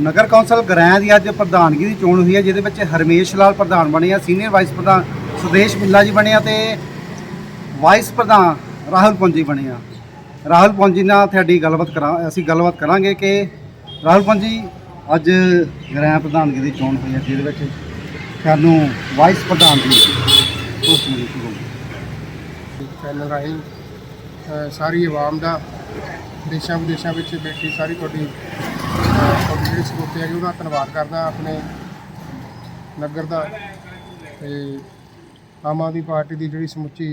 ਨਗਰ council ਗ੍ਰਾਂ ਦੀ ਅੱਜ ਪ੍ਰਧਾਨਗੀ ਦੀ ਚੋਣ ਹੋਈ ਹੈ, ਜਿਹਦੇ ਵਿੱਚ ਹਰਮੇਸ਼ ਲਾਲ ਪ੍ਰਧਾਨ ਬਣੇ ਆ, ਸੀਨੀਅਰ ਵਾਈਸ ਪ੍ਰਧਾਨ ਸੁਦੇਸ਼ ਬਿੱਲਾ ਜੀ ਬਣੇ ਆ ਤੇ ਵਾਈਸ ਪ੍ਰਧਾਨ ਰਾਹੁਲ ਪੁੰਜੀ ਬਣੇ ਆ। ਰਾਹੁਲ ਪੁੰਜੀ ਨਾਲ ਤੁਹਾਡੀ ਗੱਲਬਾਤ ਕਰਾਂ, ਅਸੀਂ ਗੱਲਬਾਤ ਕਰਾਂਗੇ ਕਿ ਰਾਹੁਲ ਪੁੰਜੀ, ਅੱਜ ਗ੍ਰਾਂ ਪ੍ਰਧਾਨਗੀ ਦੀ ਚੋਣ ਹੋਈ ਹੈ, ਜਿਹਦੇ ਵਿੱਚ ਸਾਨੂੰ ਵਾਈਸ ਪ੍ਰਧਾਨ ਦੀ ਪੋਸਟ ਮਿਲੀ ਸੀ। ਚੈਨਲ ਰਾਹੀਂ ਸਾਰੀ ਆਵਾਮ ਦਾ ਦੇਸ਼ਾਂ ਵਿਦੇਸ਼ਾਂ ਵਿੱਚ ਬੈਠੀ ਸਾਰੀ ਤੁਹਾਡੀ ਅ, ਜਿਹੜੇ ਜਿਹੜੀ ਹੈਗੇ ਉਹਨਾਂ ਦਾ ਧੰਨਵਾਦ ਕਰਦਾ ਆਪਣੇ ਨਗਰ ਦਾ ਤੇ ਆਮ ਆਦਮੀ ਪਾਰਟੀ ਦੀ ਜਿਹੜੀ ਸਮੁੱਚੀ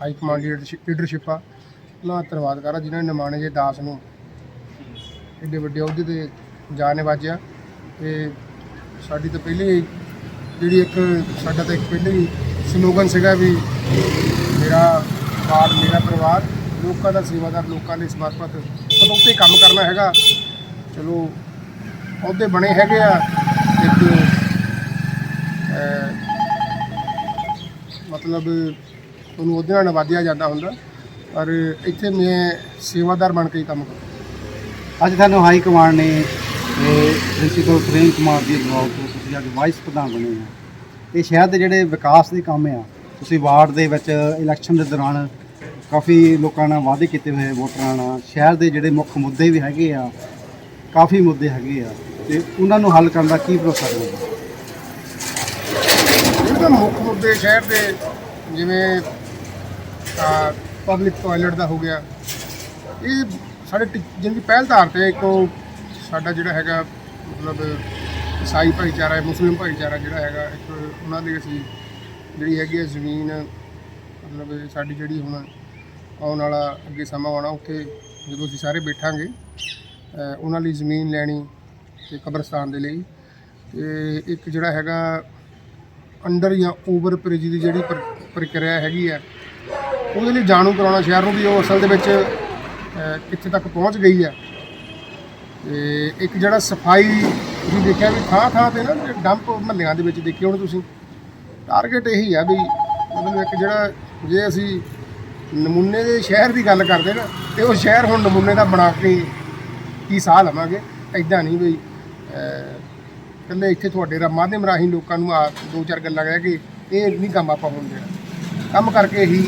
ਹਾਈ ਕਮਾਂਡ ਲੀਡਰਸ਼ਿਪ ਆ ਉਹਨਾਂ ਦਾ ਧੰਨਵਾਦ ਕਰਦਾ ਜਿਨ੍ਹਾਂ ਨੇ ਨਿਮਾਣੇ ਜੇ ਦਾਸ ਨੂੰ ਐਡੇ ਵੱਡੇ ਅਹੁਦੇ ਤੇ ਜਾ ਨਿਵਾਜਿਆ ਤੇ ਸਾਡੀ ਤਾਂ ਪਹਿਲੀ ਜਿਹੜੀ ਇੱਕ ਸਾਡਾ ਤਾਂ ਇੱਕ ਪਹਿਲੀ ਸਲੋਗਨ ਸੀਗਾ ਵੀ ਮੇਰਾ ਬਾਪ ਮੇਰਾ ਪਰਿਵਾਰ ਲੋਕਾਂ ਦਾ ਸੇਵਾਦਾਰ ਲੋਕਾਂ ਲਈ ਸਮਰਪਿਤ ਪਰ ਉੱਤੇ ਕੰਮ ਕਰਨਾ ਹੈਗਾ। ਚਲੋ, ਅਹੁਦੇ ਬਣੇ ਹੈਗੇ ਆ। ਇੱਕ ਮਤਲਬ ਤੁਹਾਨੂੰ ਉਹਦੇ ਨਾਲ ਨਵਾਜਿਆ ਜਾਂਦਾ ਹੁੰਦਾ। ਪਰ ਇੱਥੇ ਮੈਂ ਸੇਵਾਦਾਰ ਬਣ ਕੇ ਹੀ ਕੰਮ ਕਰਦਾ। ਅੱਜ ਤੁਹਾਨੂੰ ਹਾਈ ਕਮਾਂਡ ਨੇ ਪ੍ਰਿੰਸੀਪਲ ਪ੍ਰੇਮ ਕੁਮਾਰ ਦੀ ਅਗਵਾਈ ਤੋਂ ਤੁਸੀਂ ਅੱਜ ਵਾਈਸ ਪ੍ਰਧਾਨ ਬਣੇ ਆ ਇਹ ਸ਼ਹਿਰ ਦੇ ਜਿਹੜੇ ਵਿਕਾਸ ਦੇ ਕੰਮ ਆ, ਤੁਸੀਂ ਵਾਰਡ ਦੇ ਵਿੱਚ ਇਲੈਕਸ਼ਨ ਦੇ ਦੌਰਾਨ ਕਾਫੀ ਲੋਕਾਂ ਨਾਲ ਵਾਅਦੇ ਕੀਤੇ ਹੋਏ ਵੋਟਰਾਂ ਨਾਲ। ਸ਼ਹਿਰ ਦੇ ਜਿਹੜੇ ਮੁੱਖ ਮੁੱਦੇ ਵੀ ਹੈਗੇ ਆ ਕਾਫੀ ਮੁੱਦੇ ਹੈਗੇ ਆ ਤੇ ਉਹਨਾਂ ਨੂੰ ਹੱਲ ਕਰਨ ਦਾ ਕੀ ਭਰੋਸਾ ਹੋਊਗਾ ਜਿਹੜੇ ਮੁੱਖ ਮੁੱਦੇ ਸ਼ਹਿਰ ਦੇ ਜਿਵੇਂ ਪਬਲਿਕ ਟਾਇਲਟ ਦਾ ਹੋ ਗਿਆ। ਇਹ ਸਾਡੇ ਟੀ- ਜਿਹਦੀ ਪਹਿਲ ਧਾਰ ਤੇ ਇੱਕ ਉਹ ਸਾਡਾ ਜਿਹੜਾ ਹੈਗਾ, ਮਤਲਬ ਈਸਾਈ ਭਾਈਚਾਰਾ ਹੈ, ਮੁਸਲਿਮ ਭਾਈਚਾਰਾ ਜਿਹੜਾ ਹੈਗਾ, ਇੱਕ ਉਹਨਾਂ ਦੀ ਅਸੀਂ ਜਿਹੜੀ ਹੈਗੀ ਹੈ ਜ਼ਮੀਨ, ਮਤਲਬ ਸਾਡੀ ਜਿਹੜੀ ਹੁਣ ਆਉਣ ਵਾਲਾ ਅੱਗੇ ਸਮਾਂ ਆਉਣਾ, ਉੱਥੇ ਜਦੋਂ ਅਸੀਂ ਸਾਰੇ ਬੈਠਾਂਗੇ ਉਹਨਾਂ ਲਈ ਜ਼ਮੀਨ ਲੈਣੀ ਤੇ ਕਬਰਸਤਾਨ ਦੇ ਲਈ। ਤੇ ਇੱਕ ਜਿਹੜਾ ਹੈਗਾ ਅੰਡਰ ਜਾਂ ਓਵਰ ਬ੍ਰਿਜ ਦੀ ਜਿਹੜੀ ਪ੍ਰ- ਪ੍ਰਕਿਰਿਆ ਹੈਗੀ ਹੈ ਉਹਦੇ ਲਈ ਜਾਣੂ ਕਰਾਉਣਾ ਸ਼ਹਿਰ ਨੂੰ ਵੀ ਉਹ ਅਸਲ ਦੇ ਵਿੱਚ ਕਿੱਥੇ ਤੱਕ ਪਹੁੰਚ ਗਈ ਹੈ ਤੇ ਇੱਕ ਜਿਹੜਾ ਸਫ਼ਾਈ ਤੁਸੀਂ ਦੇਖਿਆ ਵੀ ਥਾਂ ਥਾਂ ਤੇ ਨਾ ਡੰਪ ਮਹੱਲਿਆਂ ਦੇ ਵਿੱਚ ਦੇਖੇ ਹੁਣ ਤੁਸੀਂ ਟਾਰਗੇਟ ਇਹੀ ਆ ਵੀ ਮਤਲਬ ਇੱਕ ਜਿਹੜਾ ਜੇ ਅਸੀਂ ਨਮੂਨੇ ਦੇ ਸ਼ਹਿਰ ਦੀ ਗੱਲ ਕਰਦੇ ਨਾ, ਤੇ ਉਹ ਸ਼ਹਿਰ ਹੁਣ ਨਮੂਨੇ ਦਾ ਬਣਾ ਕੇ ਕੀ ਸਾਹ ਲਵਾਂਗੇ ਐਦਾਂ ਨਹੀਂ ਵੀ ਅਹ, ਇਕੱਲੇ ਇੱਥੇ ਤੁਹਾਡੇ ਰਾ ਮਾਧਿਅਮ ਰਾਹੀਂ ਲੋਕਾਂ ਨੂੰ ਆ ਦੋ ਚਾਰ ਗੱਲਾਂ ਕਹਿ ਕੇ ਇਹ ਨਹੀਂ ਕੰਮ ਆਪਾਂ ਹੋਣ ਦੇਣਾ। ਕੰਮ ਕਰਕੇ ਹੀ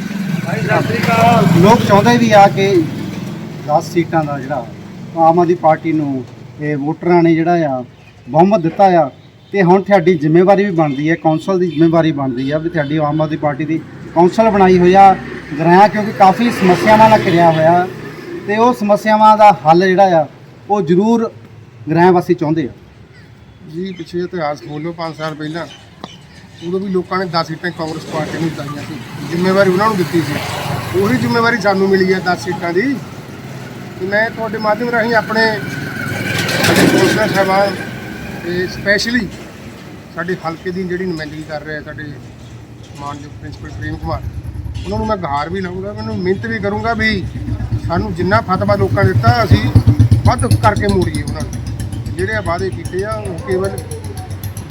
ਲੋਕ ਚਾਹੁੰਦੇ ਵੀ ਆ ਕਿ 10 ਸੀਟਾਂ ਦਾ ਜਿਹੜਾ ਆਮ ਆਦਮੀ ਪਾਰਟੀ ਨੂੰ ਇਹ ਵੋਟਰਾਂ ਨੇ ਜਿਹੜਾ ਆ ਬਹੁਮਤ ਦਿੱਤਾ ਆ ਤੇ ਹੁਣ ਤੁਹਾਡੀ ਜ਼ਿੰਮੇਵਾਰੀ ਵੀ ਬਣਦੀ ਹੈ ਕੌਂਸਲ ਦੀ ਜ਼ਿੰਮੇਵਾਰੀ ਬਣਦੀ ਆ ਵੀ ਤੁਹਾਡੀ ਆਮ ਆਦਮੀ ਪਾਰਟੀ ਦੀ ਕੌਂਸਲ ਬਣਾਈ ਹੋਈ ਆ ਗ੍ਰਾਂ ਕਿਉਂਕਿ ਕਾਫੀ ਸਮੱਸਿਆਵਾਂ ਨਾਲ ਘਿਰਿਆ ਹੋਇਆ ਤੇ ਉਹ ਸਮੱਸਿਆਵਾਂ ਦਾ ਹੱਲ ਜਿਹੜਾ ਆ ਉਹ ਜ਼ਰੂਰ ਗ੍ਰਹਿ ਵਾਸੀ ਚਾਹੁੰਦੇ ਆ। ਜੀ ਪਿਛਲੇ ਇਤਿਹਾਸ ਬੋਲੋ 5 ਸਾਲ ਪਹਿਲਾਂ। ਉਦੋਂ ਵੀ ਲੋਕਾਂ ਨੇ 10 ਸੀਟਾਂ ਕਾਂਗਰਸ ਪਾਰਟੀ ਨੂੰ ਦਿੱਤੀਆਂ ਸੀ। ਜ਼ਿੰਮੇਵਾਰੀ ਉਹਨਾਂ ਨੂੰ ਦਿੱਤੀ ਸੀ। ਉਹੀ ਜ਼ਿੰਮੇਵਾਰੀ ਸਾਨੂੰ ਮਿਲੀ ਹੈ 10 ਸੀਟਾਂ ਦੀ। ਤੇ ਮੈਂ ਤੁਹਾਡੇ ਮਾਧਿਅਮ ਰਾਹੀਂ ਆਪਣੇ ਕੌਂਸਲਰ ਸਾਹਿਬਾਨ ਤੇ ਸਪੈਸ਼ਲੀ ਸਾਡੇ ਹਲਕੇ ਦੀ ਜਿਹੜੀ ਨੁਮਾਇੰਦਗੀ ਕਰ ਰਹੇ ਆ ਸਾਡੇ ਮਾਨਯੋਗ ਪ੍ਰਿੰਸੀਪਲ ਪ੍ਰੇਮ ਕੁਮਾਰ, ਉਹਨਾਂ ਨੂੰ ਮੈਂ ਗਹਾਰ ਵੀ ਲਾਉਂਗਾ ਮੈਨੂੰ ਮਿਹਨਤ ਵੀ ਕਰੂੰਗਾ ਵੀ ਸਾਨੂੰ ਜਿੰਨਾ ਫਤਵਾ ਲੋਕਾਂ ਨੇ ਦਿੱਤਾ, ਅਸੀਂ ਵੱਧ ਕਰਕੇ ਮੋੜੀਏ ਉਹਨਾਂ ਨੂੰ। ਜਿਹੜੇ ਆ ਵਾਅਦੇ ਕੀਤੇ ਆ, ਉਹ ਕੇਵਲ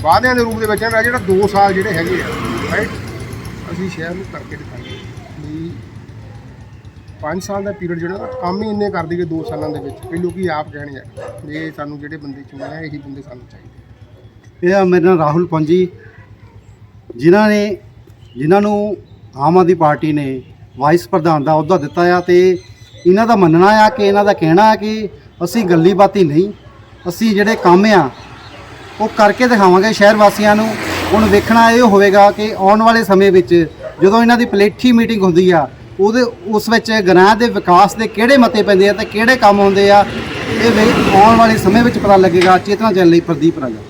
ਵਾਅਦਿਆਂ ਦੇ ਰੂਪ ਦੇ ਵਿੱਚ ਨਾ ਜਿਹੜਾ 2 ਸਾਲ ਜਿਹੜੇ ਹੈਗੇ ਆ ਰਾਈਟ ਅਸੀਂ ਸ਼ਹਿਰ ਨੂੰ ਕਰਕੇ ਦਿਖਾਈਏ ਵੀ 5 ਸਾਲ ਦਾ ਪੀਰੀਅਡ ਜਿਹੜਾ ਕੰਮ ਹੀ ਇੰਨੇ ਕਰ ਦਈਏ 2 ਸਾਲਾਂ ਦੇ ਵਿੱਚ ਇਹ ਲੋਕੀ ਆਪ ਕਹਿਣੇ ਆ ਵੀ ਸਾਨੂੰ ਜਿਹੜੇ ਬੰਦੇ ਚੁਣੇ ਆ, ਇਹੀ ਬੰਦੇ ਸਾਨੂੰ ਚਾਹੀਦੇ ਇਹ ਆ ਮੇਰੇ ਨਾਲ ਰਾਹੁਲ ਪੰਜੀ। ਜਿਨ੍ਹਾਂ ਨੇ, ਜਿਨ੍ਹਾਂ ਨੂੰ ਆਮ ਆਦਮੀ ਪਾਰਟੀ ਨੇ ਵਾਈਸ ਪ੍ਰਧਾਨ ਦਾ ਅਹੁਦਾ ਦਿੱਤਾ ਆ ਤੇ ਇਹਨਾਂ ਦਾ ਮੰਨਣਾ ਆ ਕਿ ਇਹਨਾਂ ਦਾ ਕਹਿਣਾ ਆ ਕਿ ਅਸੀਂ ਗੱਲੀ ਬਾਤੀ ਨਹੀਂ, ਅਸੀਂ ਜਿਹੜੇ ਕੰਮ ਆ, ਉਹ ਕਰਕੇ ਦਿਖਾਵਾਂਗੇ ਸ਼ਹਿਰ ਵਾਸੀਆਂ ਨੂੰ। ਹੁਣ ਵੇਖਣਾ ਇਹ ਹੋਵੇਗਾ ਕਿ ਆਉਣ ਵਾਲੇ ਸਮੇਂ ਵਿੱਚ ਜਦੋਂ ਇਹਨਾਂ ਦੀ ਪਲੇਠੀ ਮੀਟਿੰਗ ਹੁੰਦੀ ਆ, ਉਹਦੇ, ਉਸ ਵਿੱਚ ਗ੍ਰਾਂ ਦੇ ਵਿਕਾਸ ਦੇ ਕਿਹੜੇ ਮਤੇ ਪੈਂਦੇ ਆ ਤੇ ਕਿਹੜੇ ਕੰਮ ਹੁੰਦੇ ਆ, ਇਹ ਆਉਣ ਵਾਲੇ ਸਮੇਂ ਵਿੱਚ ਪਤਾ ਲੱਗੇਗਾ। ਚੇਤਨਾ ਚੈਨਲ ਲਈ ਪ੍ਰਦੀਪ ਰਾਜਾ।